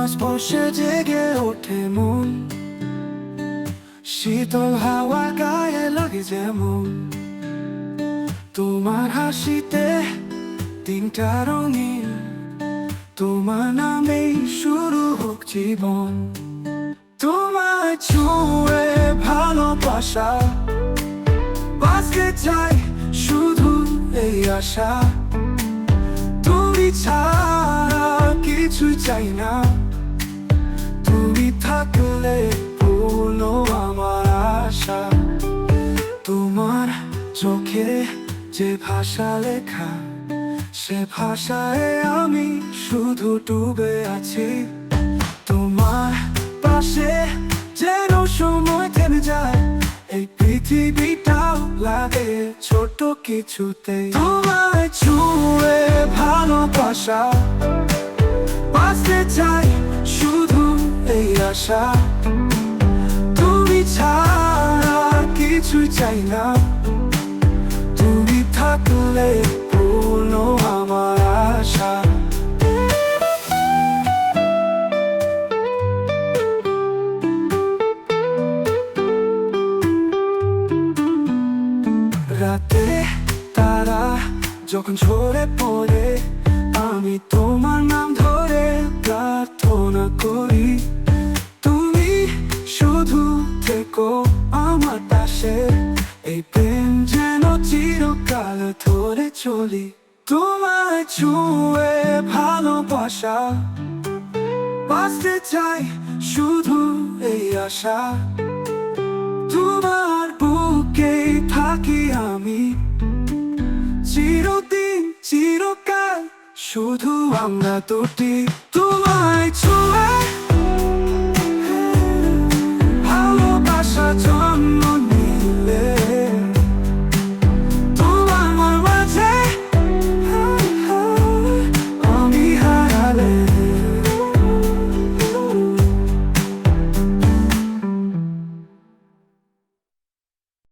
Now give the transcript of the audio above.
পরশে জেগে ওঠে মন। শীতল হাওয়া গায়ে লাগে যেমন। তোমার হাসিতে তিনটা রঙিন, তোমার নামেই শুরু হোক জীবন। তোমার ছুঁয়ে ভালোবাসা, বাঁচতে চাই শুধু এই আশা। তুমি ছাড়া কিছু চাই না। থাকলে পূর্ণ আমার আশা। তোমার চোখে যে ভাষা লেখা, সে ভাষায় আমি শুধু ডুবে আছি। তোমার পাশে যেন সময় থেমে যায়, এই পৃথিবীটাও লাগে ছোট কিছুতে। তোমায় ছুঁয়ে ভালোবাসা বাঁচতে চাই শুধু আশা তুমি ছাড়া কিছু চাই না। তুমি থাকলে আমার আশা। রাতে তারা যখন ঝরে পড়ে, আমি তোমার নাম ধরে প্রার্থনা করি। থেকো আমার পাশে। এই প্রেম যেন চিরকাল ধরে চলি। তোমায় ছুঁয়ে ভালোবাসা। বাঁচতে চাই শুধু এই আশা। তোমার বুকে থাকি আমি। চিরদিন, চিরকাল শুধু আমরা দুটি। তোমায় ছুঁয়ে